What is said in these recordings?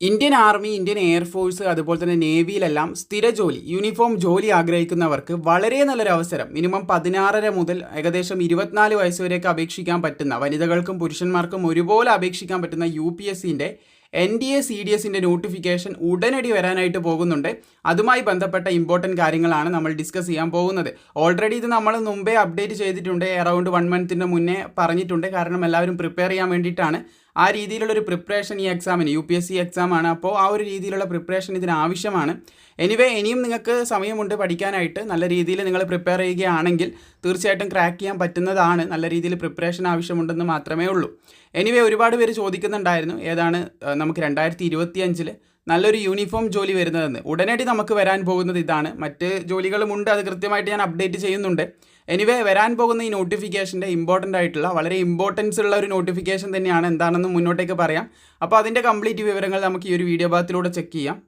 Indian army Indian air force അതുപോലെ തന്നെ നേവിയിലെല്ലാം സ്ഥിര ജോലി യൂണിഫോം ജോലി ആഗ്രഹിക്കുന്നവർക്ക് വളരെ നല്ലൊരു അവസരം. മിനിമം പതിനാറര മുതൽ ഏകദേശം ഇരുപത്തിനാല് വയസ്സ് വരെയൊക്കെ അപേക്ഷിക്കാൻ പറ്റുന്ന വനിതകൾക്കും പുരുഷന്മാർക്കും ഒരുപോലെ അപേക്ഷിക്കാൻ പറ്റുന്ന യു പി എസ് സിന്റെ N D A C D എസിന്റെ നോട്ടിഫിക്കേഷൻ ഉടനടി വരാനായിട്ട് പോകുന്നുണ്ട്. അതുമായി ബന്ധപ്പെട്ട ഇമ്പോർട്ടന്റ് കാര്യങ്ങളാണ് നമ്മൾ ഡിസ്കസ് ചെയ്യാൻ പോകുന്നത്. ഓൾറെഡി ഇത് നമ്മൾ മുമ്പേ അപ്ഡേറ്റ് ചെയ്തിട്ടുണ്ട് അറൗണ്ട് വൺ മന്തിന്റെ മുന്നേ പറഞ്ഞിട്ടുണ്ട്. കാരണം എല്ലാവരും പ്രിപ്പയർ ചെയ്യാൻ വേണ്ടിയിട്ടാണ്. ആ രീതിയിലുള്ളൊരു പ്രിപ്പറേഷൻ ഈ എക്സാമിന് യു പി എസ് സി എക്സാമാണ് അപ്പോൾ ആ ഒരു രീതിയിലുള്ള പ്രിപ്പറേഷൻ ഇതിന് ആവശ്യമാണ്. എനിവേ ഇനിയും നിങ്ങൾക്ക് സമയമുണ്ട് പഠിക്കാനായിട്ട്. നല്ല രീതിയിൽ നിങ്ങൾ പ്രിപ്പയർ ചെയ്യുകയാണെങ്കിൽ തീർച്ചയായിട്ടും ക്രാക്ക് ചെയ്യാൻ പറ്റുന്നതാണ്. നല്ല രീതിയിൽ പ്രിപ്പറേഷൻ ആവശ്യമുണ്ടെന്ന് മാത്രമേ ഉള്ളൂ. എനിവേ ഒരുപാട് പേര് ചോദിക്കുന്നുണ്ടായിരുന്നു. ഏതാണ്? നമുക്ക് രണ്ടായിരത്തി ഇരുപത്തി അഞ്ചിൽ നല്ലൊരു യൂണിഫോം ജോലി വരുന്നതെന്ന്. ഉടനടി നമുക്ക് വരാൻ പോകുന്നത് ഇതാണ്. മറ്റ് ജോലികളുമുണ്ട് അത് കൃത്യമായിട്ട് ഞാൻ അപ്ഡേറ്റ് ചെയ്യുന്നുണ്ട്. എനിവേ വരാൻ പോകുന്ന ഈ നോട്ടിഫിക്കേഷന്റെ ഇമ്പോർട്ടന്റ് ആയിട്ടുള്ള വളരെ ഇമ്പോർട്ടൻസ് ഉള്ള ഒരു നോട്ടിഫിക്കേഷൻ തന്നെയാണ് എന്താണെന്ന് മുന്നോട്ടേക്ക് പറയാം. അപ്പോൾ അതിന്റെ കംപ്ലീറ്റ് വിവരങ്ങൾ നമുക്ക് ഈ ഒരു വീഡിയോ ഭാഗത്തിലൂടെ ചെക്ക് ചെയ്യാം.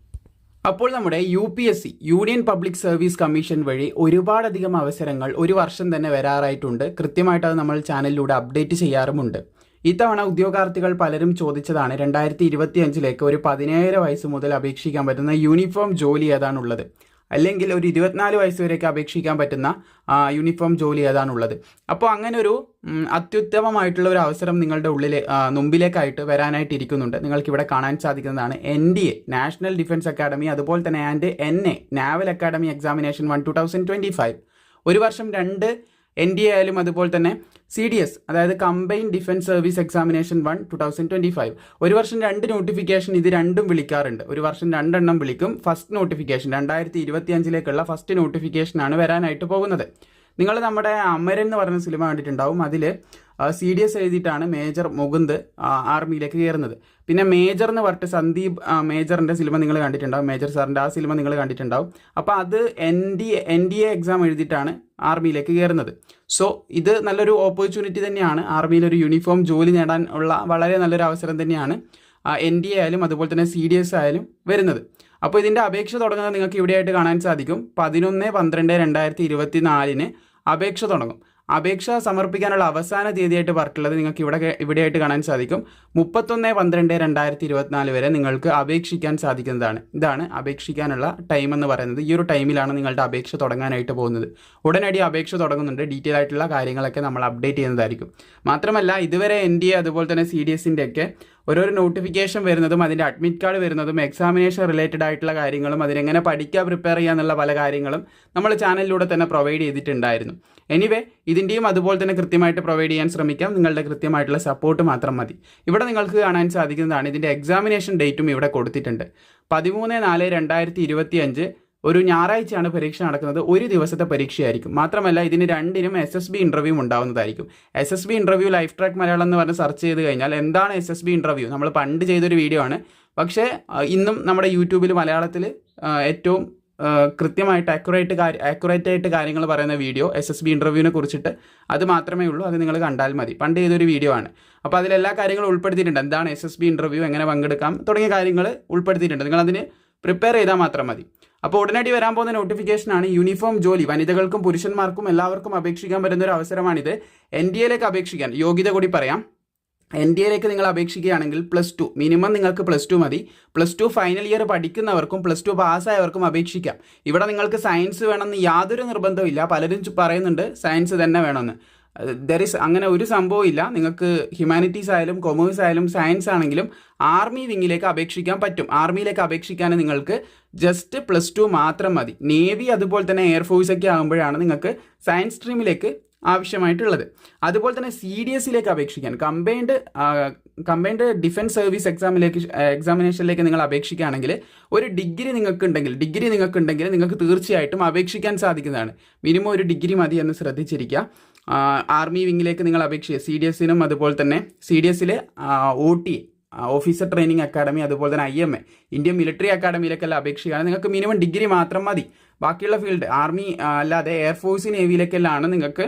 അപ്പോൾ നമ്മുടെ U P S C union public service commission വഴി ഒരുപാടധികം അവസരങ്ങൾ ഒരു വർഷം തന്നെ വരാറായിട്ടുണ്ട്. കൃത്യമായിട്ട് അത് നമ്മൾ ചാനലിലൂടെ അപ്ഡേറ്റ് ചെയ്യാറുമുണ്ട്. ഇത്തവണ ഉദ്യോഗാർത്ഥികൾ പലരും ചോദിച്ചതാണ് രണ്ടായിരത്തി ഇരുപത്തി അഞ്ചിലേക്ക് ഒരു പതിനേഴ് വയസ്സ് മുതൽ അപേക്ഷിക്കാൻ പറ്റുന്ന യൂണിഫോം ജോലി ഏതാണുള്ളത്? അല്ലെങ്കിൽ ഒരു ഇരുപത്തിനാല് വയസ്സ് വരെയൊക്കെ അപേക്ഷിക്കാൻ പറ്റുന്ന യൂണിഫോം ജോലി ഏതാണുള്ളത്? അപ്പോൾ അങ്ങനെ ഒരു അത്യുത്തമമായിട്ടുള്ള ഒരു അവസരം നിങ്ങളുടെ ഉള്ളിലെ മുമ്പിലേക്കായിട്ട് വരാനായിട്ട് ഇരിക്കുന്നുണ്ട്. നിങ്ങൾക്ക് ഇവിടെ കാണാൻ സാധിക്കുന്നതാണ് N D A national defence academy അതുപോലെ തന്നെ and N A naval academy examination one two thousand twenty five. ഒരു വർഷം രണ്ട് എൻ ഡി എ ആയാലും അതുപോലെ തന്നെ സി ഡി എസ് അതായത് combine defence service examination one two thousand twenty five ഒരു വർഷം രണ്ട് നോട്ടിഫിക്കേഷൻ ഇത് രണ്ടും വിളിക്കാറുണ്ട്. ഒരു വർഷം രണ്ടെണ്ണം വിളിക്കും. ഫസ്റ്റ് നോട്ടിഫിക്കേഷൻ രണ്ടായിരത്തി ഇരുപത്തി അഞ്ചിലേക്കുള്ള ഫസ്റ്റ് നോട്ടിഫിക്കേഷനാണ് വരാനായിട്ട് പോകുന്നത്. നിങ്ങൾ നമ്മുടെ അമരൻ എന്ന് പറയുന്ന സിനിമ കണ്ടിട്ടുണ്ടാവും. അതിൽ സി ഡി എസ് എഴുതിയിട്ടാണ് മേജർ മുകുന്ദ് ആർമിയിലേക്ക് കയറുന്നത്. പിന്നെ മേജർ എന്ന് പറഞ്ഞിട്ട് സന്ദീപ് മേജറിന്റെ സിനിമ നിങ്ങൾ കണ്ടിട്ടുണ്ടാവും. മേജർ സാറിന്റെ ആ സിനിമ നിങ്ങൾ കണ്ടിട്ടുണ്ടാവും. അപ്പോൾ അത് N D N D A exam എഴുതിയിട്ടാണ് ആർമിയിലേക്ക് കയറുന്നത്. സോ ഇത് നല്ലൊരു ഓപ്പർച്യൂണിറ്റി തന്നെയാണ്. ആർമിയിൽ ഒരു യൂണിഫോം ജോലി നേടാൻ ഉള്ള വളരെ നല്ലൊരു അവസരം തന്നെയാണ് എൻ ഡി എ ആയാലും അതുപോലെ തന്നെ സി ഡി എസ് ആയാലും വരുന്നത്. അപ്പോൾ ഇതിന്റെ അപേക്ഷ തുടങ്ങുന്നത് നിങ്ങൾക്ക് ഇവിടെയായിട്ട് കാണാൻ സാധിക്കും. പതിനൊന്ന് പന്ത്രണ്ട് രണ്ടായിരത്തി ഇരുപത്തി നാലിന് അപേക്ഷ തുടങ്ങും. അപേക്ഷ സമർപ്പിക്കാനുള്ള അവസാന തീയതിയായിട്ട് പറഞ്ഞിട്ടുള്ളത് നിങ്ങൾക്ക് ഇവിടെ ഇവിടെയായിട്ട് കാണാൻ സാധിക്കും. മുപ്പത്തൊന്ന് പന്ത്രണ്ട് രണ്ടായിരത്തി ഇരുപത്തിനാല് വരെ നിങ്ങൾക്ക് അപേക്ഷിക്കാൻ സാധിക്കുന്നതാണ്. ഇതാണ് അപേക്ഷിക്കാനുള്ള ടൈം എന്ന് പറയുന്നത്. ഈ ഒരു ടൈമിലാണ് നിങ്ങളുടെ അപേക്ഷ തുടങ്ങാനായിട്ട് പോകുന്നത്. ഉടനടി അപേക്ഷ തുടങ്ങുന്നുണ്ട്. ഡീറ്റെയിൽ ആയിട്ടുള്ള കാര്യങ്ങളൊക്കെ നമ്മൾ അപ്ഡേറ്റ് ചെയ്യുന്നതായിരിക്കും. മാത്രമല്ല ഇതുവരെ എൻ ഡി എ അതുപോലെ തന്നെ സി ഡി എസിന്റെ ഒക്കെ ഓരോരോ നോട്ടിഫിക്കേഷൻ വരുന്നതും അതിന്റെ അഡ്മിറ്റ് കാർഡ് വരുന്നതും എക്സാമിനേഷൻ റിലേറ്റഡ് ആയിട്ടുള്ള കാര്യങ്ങളും അതിനെങ്ങനെ പഠിക്കുക പ്രിപ്പയർ ചെയ്യുക എന്നുള്ള പല കാര്യങ്ങളും നമ്മൾ ചാനലിലൂടെ തന്നെ പ്രൊവൈഡ് ചെയ്തിട്ടുണ്ടായിരുന്നു. എനിവേ ഇതിന്റെയും അതുപോലെ തന്നെ കൃത്യമായിട്ട് പ്രൊവൈഡ് ചെയ്യാൻ ശ്രമിക്കാം. നിങ്ങളുടെ കൃത്യമായിട്ടുള്ള സപ്പോർട്ട് മാത്രം മതി. ഇവിടെ നിങ്ങൾക്ക് കാണാൻ സാധിക്കുന്നതാണ് ഇതിന്റെ എക്സാമിനേഷൻ ഡേറ്റും ഇവിടെ കൊടുത്തിട്ടുണ്ട്. പതിമൂന്ന് നാല് രണ്ടായിരത്തി ഇരുപത്തി അഞ്ച് ഒരു ഞായറാഴ്ചയാണ് പരീക്ഷ നടക്കുന്നത്. ഒരു ദിവസത്തെ പരീക്ഷയായിരിക്കും. മാത്രമല്ല ഇതിന് രണ്ടിനും S S B interview ഉണ്ടാവുന്നതായിരിക്കും. S S B interview life track Malayalam എന്ന് പറഞ്ഞ് സെർച്ച് ചെയ്ത് കഴിഞ്ഞാൽ എന്താണ് എസ് എസ് ബി ഇന്റർവ്യൂ നമ്മൾ പണ്ട് ചെയ്തൊരു വീഡിയോ ആണ്. പക്ഷേ ഇന്നും നമ്മുടെ യൂട്യൂബിൽ മലയാളത്തിൽ ഏറ്റവും കൃത്യമായിട്ട് അക്യുറേറ്റ് കാര്യം ആക്യുറേറ്റ് ആയിട്ട് കാര്യങ്ങൾ പറയുന്ന വീഡിയോ എസ് എസ് ബി ഇന്റർവ്യൂവിനെ കുറിച്ചിട്ട് അത് മാത്രമേ ഉള്ളൂ. അത് നിങ്ങൾ കണ്ടാൽ മതി. പണ്ട് ചെയ്തൊരു വീഡിയോ ആണ്. അപ്പോൾ അതിലെല്ലാ കാര്യങ്ങളും ഉൾപ്പെടുത്തിയിട്ടുണ്ട്. എന്താണ് എസ് എസ് ബി ഇന്റർവ്യൂ എങ്ങനെ പങ്കെടുക്കാം? തുടങ്ങിയ കാര്യങ്ങൾ ഉൾപ്പെടുത്തിയിട്ടുണ്ട്. നിങ്ങൾ അതിന് പ്രിപ്പയർ ചെയ്താൽ മാത്രം മതി. അപ്പോൾ ഉടനടി വരാൻ പോകുന്ന നോട്ടിഫിക്കേഷനാണ് യൂണിഫോം ജോലി. വനിതകൾക്കും പുരുഷന്മാർക്കും എല്ലാവർക്കും അപേക്ഷിക്കാൻ പറ്റുന്ന ഒരു അവസരമാണിത് എൻ ഡി എയിലേക്ക് അപേക്ഷിക്കാൻ യോഗ്യത കൂടി പറയാം. എൻ ഡി എയിലേക്ക് നിങ്ങൾ അപേക്ഷിക്കുകയാണെങ്കിൽ പ്ലസ് ടു മിനിമം നിങ്ങൾക്ക് പ്ലസ് ടു മതി. പ്ലസ് ടു ഫൈനൽ ഇയർ പഠിക്കുന്നവർക്കും പ്ലസ് ടു പാസ്സായവർക്കും അപേക്ഷിക്കാം. ഇവിടെ നിങ്ങൾക്ക് സയൻസ് വേണമെന്ന് യാതൊരു നിർബന്ധവും പലരും പറയുന്നുണ്ട് സയൻസ് തന്നെ വേണമെന്ന്. ദർ ഇസ് അങ്ങനെ ഒരു സംഭവം ഇല്ല. നിങ്ങൾക്ക് ഹ്യൂമാനിറ്റീസ് ആയാലും കൊമേഴ്സ് ആയാലും സയൻസ് ആണെങ്കിലും ആർമി വിങ്ങിലേക്ക് അപേക്ഷിക്കാൻ പറ്റും. ആർമിയിലേക്ക് അപേക്ഷിക്കാൻ നിങ്ങൾക്ക് ജസ്റ്റ് പ്ലസ് ടു മാത്രം മതി. നേവി അതുപോലെ തന്നെ എയർഫോഴ്സ് ഒക്കെ ആകുമ്പോഴാണ് നിങ്ങൾക്ക് സയൻസ് സ്ട്രീമിലേക്ക് ആവശ്യമായിട്ടുള്ളത്. അതുപോലെ തന്നെ സി ഡി എസിലേക്ക് അപേക്ഷിക്കാൻ. കമ്പൈൻഡ് കമ്പൈൻഡ് ഡിഫൻസ് സർവീസ് എക്സാമിലേക്ക് എക്സാമിനേഷനിലേക്ക് നിങ്ങൾ അപേക്ഷിക്കുകയാണെങ്കിൽ ഒരു ഡിഗ്രി നിങ്ങൾക്ക് ഉണ്ടെങ്കിൽ ഡിഗ്രി നിങ്ങൾക്ക് ഉണ്ടെങ്കിൽ നിങ്ങൾക്ക് തീർച്ചയായിട്ടും അപേക്ഷിക്കാൻ സാധിക്കുന്നതാണ്. മിനിമം ഒരു ഡിഗ്രി മതി എന്ന് ശ്രദ്ധിച്ചിരിക്കുക. ആർമി വിങ്ങിലേക്ക് നിങ്ങൾ അപേക്ഷിക്കുക സി ഡി എസിനും അതുപോലെ തന്നെ സി ഡി എസിൽ O T officer training academy അതുപോലെ തന്നെ I M A Indian military അക്കാഡമിയിലേക്കെല്ലാം അപേക്ഷിക്കുകയാണ് നിങ്ങൾക്ക് മിനിമം ഡിഗ്രി മാത്രം മതി. ബാക്കിയുള്ള ഫീൽഡ് ആർമി അല്ലാതെ എയർഫോഴ്സ് നേവിയിലേക്കെല്ലാം നിങ്ങൾക്ക്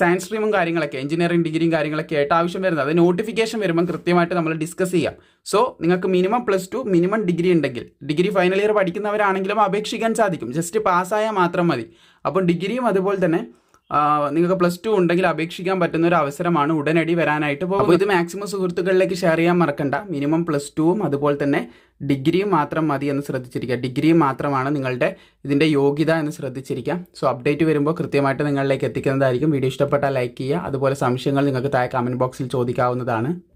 സയൻസ് സ്ട്രീമും കാര്യങ്ങളൊക്കെ എഞ്ചിനീയറിംഗ് ഡിഗ്രിയും കാര്യങ്ങളൊക്കെ ആയിട്ട് ആവശ്യം വരുന്നത്. അത് നോട്ടിഫിക്കേഷൻ വരുമ്പോൾ കൃത്യമായിട്ട് നമ്മൾ ഡിസ്കസ് ചെയ്യാം. സോ നിങ്ങൾക്ക് minimum plus two minimum degree ഉണ്ടെങ്കിൽ ഡിഗ്രി ഫൈനൽ ഇയർ പഠിക്കുന്നവരാണെങ്കിലും അപേക്ഷിക്കാൻ സാധിക്കും. ജസ്റ്റ് പാസ്സായാൽ മാത്രം മതി. അപ്പം ഡിഗ്രിയും അതുപോലെ തന്നെ നിങ്ങൾക്ക് പ്ലസ് ടു ഉണ്ടെങ്കിൽ അപേക്ഷിക്കാൻ പറ്റുന്ന ഒരു അവസരമാണ് ഉടനടി വരാനായിട്ട് അപ്പോൾ ഇത് മാക്സിമം സുഹൃത്തുക്കളിലേക്ക് ഷെയർ ചെയ്യാൻ മറക്കണ്ട. മിനിമം പ്ലസ് ടുവും അതുപോലെ തന്നെ ഡിഗ്രിയും മാത്രം മതി എന്ന് ശ്രദ്ധിച്ചിരിക്കുക. ഡിഗ്രി മാത്രമാണ് നിങ്ങളുടെ ഇതിന്റെ യോഗ്യത എന്ന് ശ്രദ്ധിച്ചിരിക്കുക. സോ അപ്ഡേറ്റ് വരുമ്പോൾ കൃത്യമായിട്ട് നിങ്ങളിലേക്ക് എത്തിക്കുന്നതായിരിക്കും. വീഡിയോ ഇഷ്ടപ്പെട്ടാൽ ലൈക്ക് ചെയ്യുക. അതുപോലെ സംശയങ്ങൾ നിങ്ങൾക്ക് താഴെ കമന്റ് ബോക്സിൽ ചോദിക്കാവുന്നതാണ്.